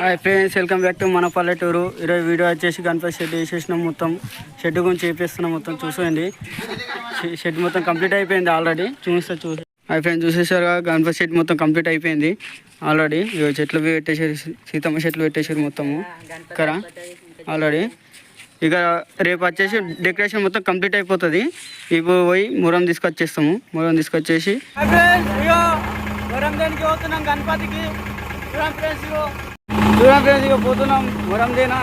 Hi friends welcome back to మన పల్లెటూరు ఈరోజు వీడియో వచ్చేసి గణపతి షెడ్ వేసేసినాం మొత్తం. షెడ్ గురించి చేపిస్తున్నాం మొత్తం చూసేయండి షెడ్ మొత్తం కంప్లీట్ అయిపోయింది ఆల్రెడీ చూస్తే చూసి హాయ్ ఫ్రెండ్స్ చూసేసారు గణపతి షెడ్ మొత్తం కంప్లీట్ అయిపోయింది ఆల్రెడీ ఇగో చెట్లు పెట్టేసారు సీతమ్మ చెట్లు పెట్టేసారు మొత్తము. ఇక్కడ ఆల్రెడీ ఇక రేపు వచ్చేసి డెకరేషన్ మొత్తం కంప్లీట్ అయిపోతుంది. ఇప్పుడు పోయి మురం తీసుకొచ్చేస్తాము. మురం తీసుకొచ్చేసి గణపతికి. చూడండి ఫ్రెండ్స్ ఇగో చూడండి ఫ్రెండ్స్ ఇక పోతున్నాం మురం దేనా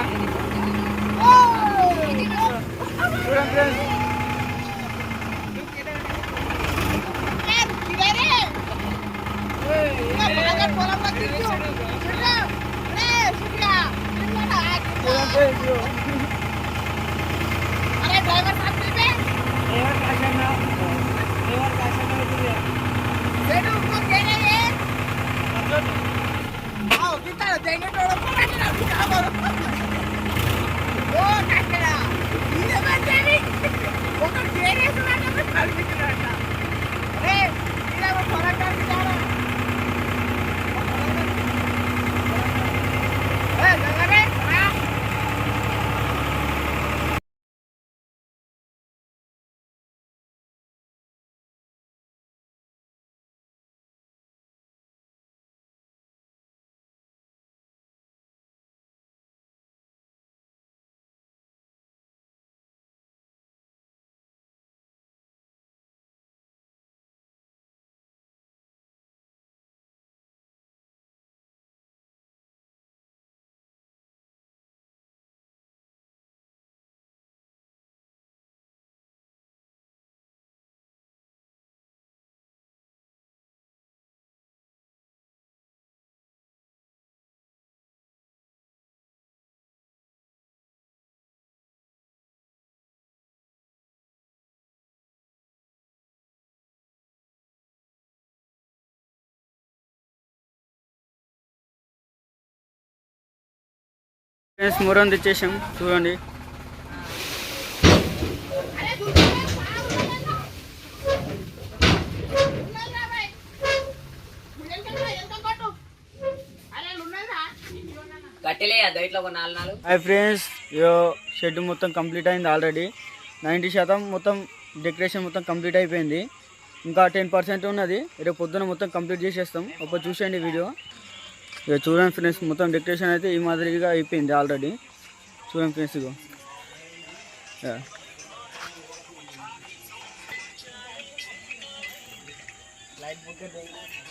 చూడండి ఫ్రెండ్స్ చూడండి ఫ్రెండ్స్ చేరేసి ఫ్రెండ్స్ మురం తెచ్చేసాం చూడండి హాయ్ ఫ్రెండ్స్ ఇయో షెడ్ మొత్తం కంప్లీట్ అయింది ఆల్రెడీ నైంటీ శాతం మొత్తం డెకరేషన్ మొత్తం కంప్లీట్ అయిపోయింది. ఇంకా టెన్ పర్సెంట్ ఉన్నది. రేపు పొద్దున మొత్తం కంప్లీట్ చేసేస్తాం. ఒక చూసేయండి వీడియో ఇక చూడండి ఫ్రెండ్స్ మొత్తం డెకరేషన్ అయితే ఈ మాదిరిగా అయిపోయింది ఆల్రెడీ చూడండి ఫ్రెండ్స్ ఇగో.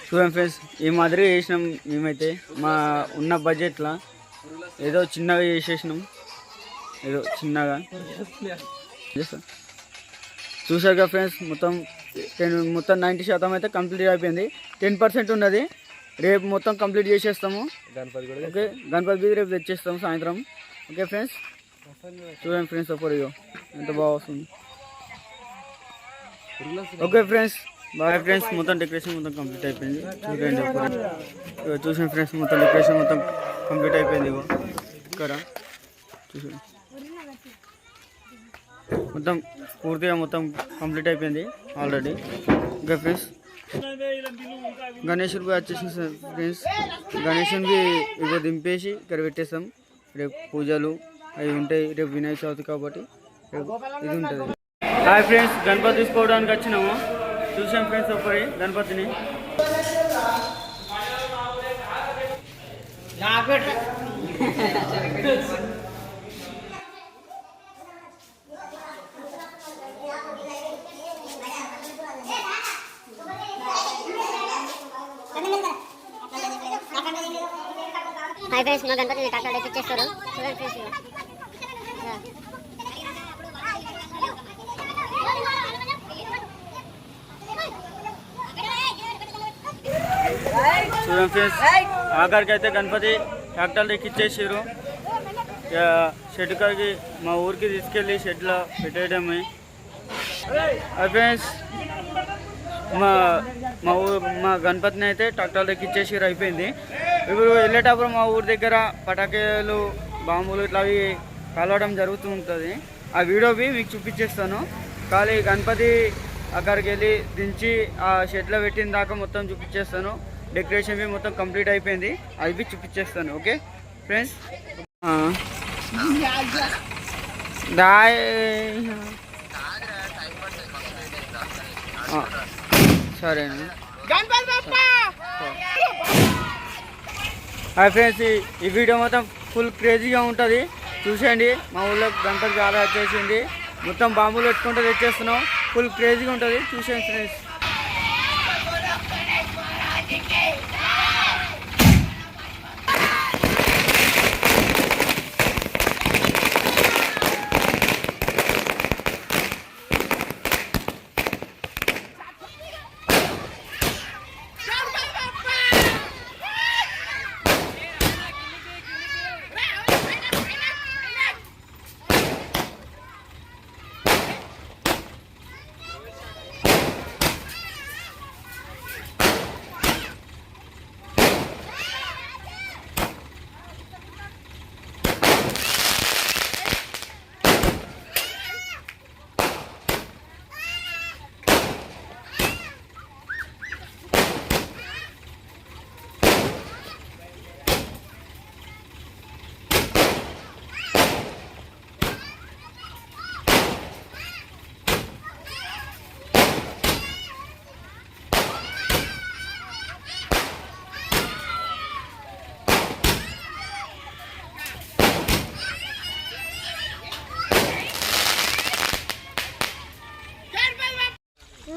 చూడండి ఫ్రెండ్స్ ఈ మాదిరి చేసినాం మేమైతే. మా ఉన్న బడ్జెట్లో ఏదో చిన్నగా చేసేసినాం. ఏదో చిన్నగా. చూసారుగా ఫ్రెండ్స్ మొత్తం టెన్ మొత్తం నైంటీ శాతం అయితే కంప్లీట్ అయిపోయింది. టెన్ పర్సెంట్ ఉన్నది. రేపు మొత్తం కంప్లీట్ చేసేస్తాము. గణపతి కూడా ఓకే? గణపతి బీది రేపు తెచ్చేస్తాం సాయంత్రం. Okay friends? చూడండి ఫ్రెండ్స్ ఇగో ఎంత బాగా వస్తుంది. Okay friends? బాగా ఫ్రెండ్స్ మొత్తం డెకరేషన్ మొత్తం కంప్లీట్ అయిపోయింది. చూడండి ఇగో చూసిన ఫ్రెండ్స్ మొత్తం డెకరేషన్ మొత్తం కంప్లీట్ అయిపోయింది ఇగో. ఇక్కడ చూసాను మొత్తం పూర్తిగా మొత్తం కంప్లీట్ అయిపోయింది ఆల్రెడీ. ఇంకా ఫ్రెండ్స్? గణేషుడికి వచ్చేసి ఫ్రెండ్స్ గణేషునికి ఇక దింపేసి ఇక్కడ పెట్టేస్తాం. రేపు పూజలు అవి ఉంటాయి. రేపు వినాయక చవితి కాబట్టి రేపు ఇది ఉంటుంది. హాయ్ ఫ్రెండ్స్ గణపతి తీసుకోవడానికి వచ్చినాము. చూసాం ఫ్రెండ్స్ ఒకరి గణపతిని. హాయ్ గణపతిని ట్రాక్టర్ చూడండి ఫ్రెండ్స్ చూడండి ఫ్రెండ్స్ ఆఖరికి అయితే గణపతి ట్రాక్టర్లు ఎక్కిచ్చేసారు షెడ్ కాడికి మా ఊరికి తీసుకెళ్ళి షెడ్లో పెట్టేయడమే. ఫ్రెండ్స్ మా మా ఊ మా గణపతిని అయితే ట్రాక్టర్లు ఎక్కిచ్చేసారు అయిపోయింది. ఇప్పుడు వెళ్ళేటప్పుడు మా ఊరి దగ్గర పటాకాయలు బాంబులు ఇట్లా అవి కలవడం జరుగుతూ ఉంటుంది. ఆ వీడియోవి మీకు చూపించేస్తాను. ఖాళీ గణపతి అక్కడికి వెళ్ళి దించి ఆ షెడ్లో పెట్టిన దాకా మొత్తం చూపించేస్తాను. డెకరేషన్ మొత్తం కంప్లీట్ అయిపోయింది. అవి చూపించేస్తాను ఓకే? ఫ్రెండ్స్? దాయ్ సరేనా? హాయ్ ఫ్రెండ్స్ ఈ- వీడియో మొత్తం ఫుల్ క్రేజీగా ఉంటుంది. చూసేయండి మా ఊళ్ళో గంటలు చాలా వచ్చేసింది. మొత్తం బాంబులు పెట్టుకుంటూ తెచ్చేస్తున్నాం. ఫుల్ క్రేజీగా ఉంటుంది. చూసేయండి ఫ్రెండ్స్ హాయ్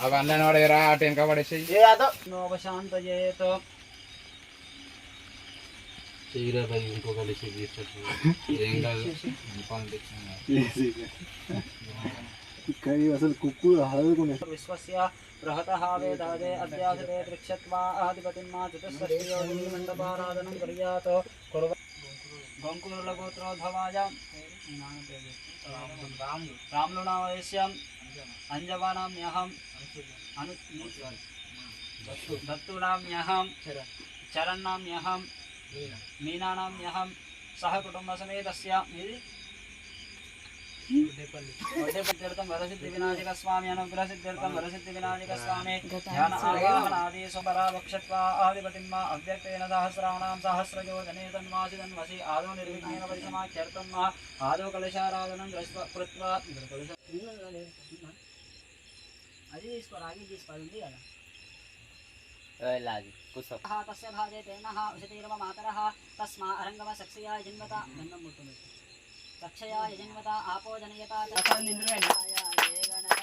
అవి అన్నీ పడేరా అటు వెనక పడేసి శాంత చేతో ఇంకో కలిసి ఏం కాదు విశ్వస్య బృహతః వేదాదే అధ్యాసతే దృక్ష్యత్వా ఆదిపతిమ్మా చతుస్సర్యోజనీ మండపారాధనం కుర్యాత్ కుర్వ గోంకులగోత్రోద్భవాయ రామ్లుణావయస్యం అంజవానామ్యహం అను దత్తూనామ్యహం చరణ్నామ్యహం మీనానామ్యహం సహ కుటుంబసమేతస్య ఇది सिद्धिर्थम वरसिद्धि विनाशक स्वामी अनुग्रह सिद्धिर्थम वरसिद्धि विनाशक स्वामी ध्यान आवाहन आदेश परा वक्षत्वा आदिपतिं मा अव्यक्तेन सहस्राणां सहस्रयोजने तन्वासिदन्वसि आदौ निर्विघ्नेन परिसमाख्यर्थं मा आदौ कलशाराधनं कृत्वा अरे इसको आगे भी इस पर दिया लागे कुछ सब तस्य भागे तेन उषतीर्वमातरः तस्मा अरङ्गमसक्सिया जिन्वता धन्नं मुट्टुमिति ఆపో జనయత సహితం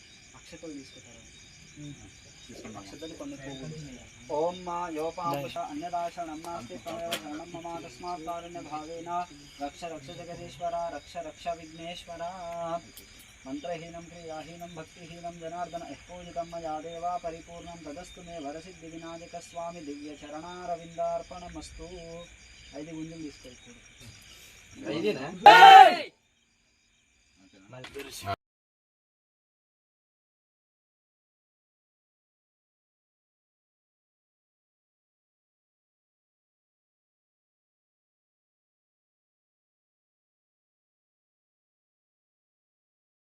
అక్షతలు తీసుకుంటారు? అక్షతలు కొన్ని పువ్వులు ఓం మా యోపాంకుశ అన్యదాశరణం నాస్తి త్వమేవ శరణం మమ తస్మాత్ కారుణ్య భావేన రక్ష రక్ష జగదీశ్వర రక్ష రక్ష విఘ్నేశ్వర. మంత్రహీనం క్రియాహీనం భక్తిహీనం జనార్దన యఃపూజితం మయా దేవా పరిపూర్ణం తదస్తు మే వరసిద్ధి వినాయక స్వామి దివ్య చరణారవిందార్పణమస్తు. ఐదు గుంజలు తీసుకోవచ్చు.